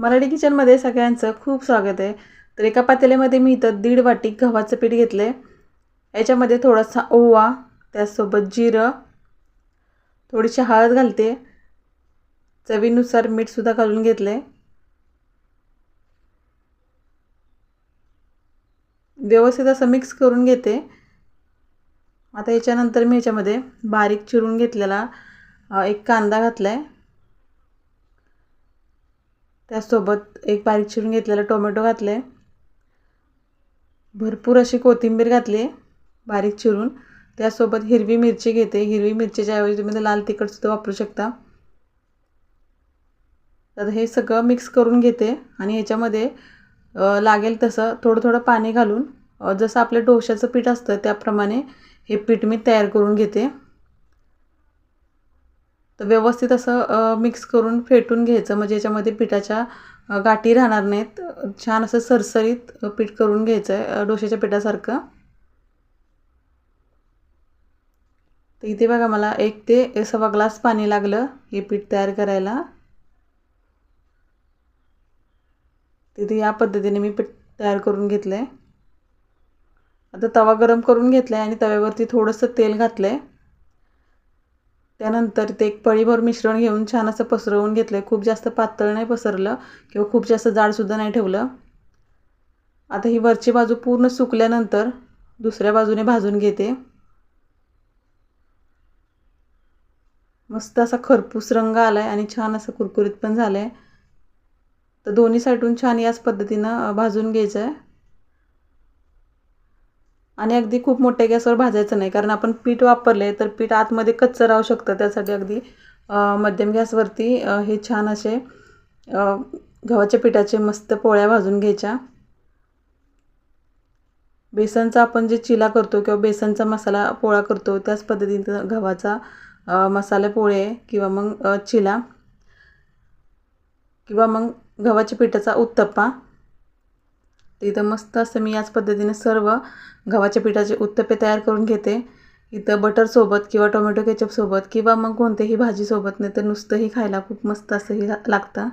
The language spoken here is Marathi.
मराठी किचनमध्ये सगळ्यांचं खूप स्वागत आहे. तर एका पातेल्यामध्ये मी इथं दीड वाटी गव्हाचं पीठ घेतलं आहे याच्यामध्ये थोडासा ओवा त्याचसोबत जिरं थोडीशी हळद घालते. चवीनुसार मीठसुद्धा घालून घेतलं आहे व्यवस्थित असं मिक्स करून घेते. आता याच्यानंतर मी याच्यामध्ये बारीक चिरून घेतलेला एक कांदा घातला आहे त्यासोबत एक बारीक चिरून घेतलेला टोमॅटो घातले भरपूर अशी कोथिंबीर घातली बारीक चिरून. त्यासोबत हिरवी मिरची घेते. हिरवी मिरचीच्या ऐवजी तुम्ही लाल तिखटसुद्धा वापरू शकता. तर हे सगळं मिक्स करून घेते आणि ह्याच्यामध्ये लागेल तसं थोडं थोडं पाणी घालून जसं आपलं डोश्याचं पीठ असतं त्याप्रमाणे हे पीठ मी तयार करून घेते. तर व्यवस्थित असं मिक्स करून फेटून घ्यायचं. म्हणजे याच्यामध्ये पिठाच्या गाठी राहणार नाहीत. छान असं सरसरीत पीठ करून घ्यायचं आहे डोशाच्या पिठासारखं. तर इथे बघा मला एक ते सव्वा ग्लास पाणी लागलं हे पीठ तयार करायला. तिथे या पद्धतीने मी पीठ तयार करून घेतलं आहे आता तवा गरम करून घेतला आहे आणि तव्यावरती थोडंसं तेल घातलं आहे त्यानंतर ते एक पळीभर मिश्रण घेऊन छान असं पसरवून घेतलं आहे खूप जास्त पातळ नाही पसरलं किंवा खूप जास्त जाडसुद्धा नाही ठेवलं. आता ही वरची बाजू पूर्ण सुकल्यानंतर दुसऱ्या बाजूने भाजून घेते. मस्त असा खरपूस रंग आला आहे आणि छान असं कुरकुरीत पण झालं आहे तर दोन्ही साईडून छान याच पद्धतीनं भाजून घ्यायचं आहे आणि अगदी खूप मोठ्या गॅसवर भाजायचं नाही कारण आपण पीठ वापरले तर पीठ आतमध्ये कच्चं राहू शकतं. त्यासाठी अगदी मध्यम गॅसवरती हे छान असे गव्हाच्या पिठाचे मस्त पोळ्या भाजून घ्यायच्या. बेसनचा आपण जे चिला करतो किंवा बेसनचा मसाला पोळा करतो त्याच पद्धतीनं गव्हाचा मसाले पोळे किंवा मग चिला किंवा मग गव्हाच्या पिठाचा उत्तप्पा. तर इथं मस्त असं मी याच पद्धतीने सर्व गव्हाच्या पिठाचे उत्तपे तयार करून घेते. इथं बटरसोबत किंवा टोमॅटो केचपसोबत किंवा मग कोणत्याही भाजीसोबत नाही तर नुसतंही खायला खूप मस्त असंही लागतं.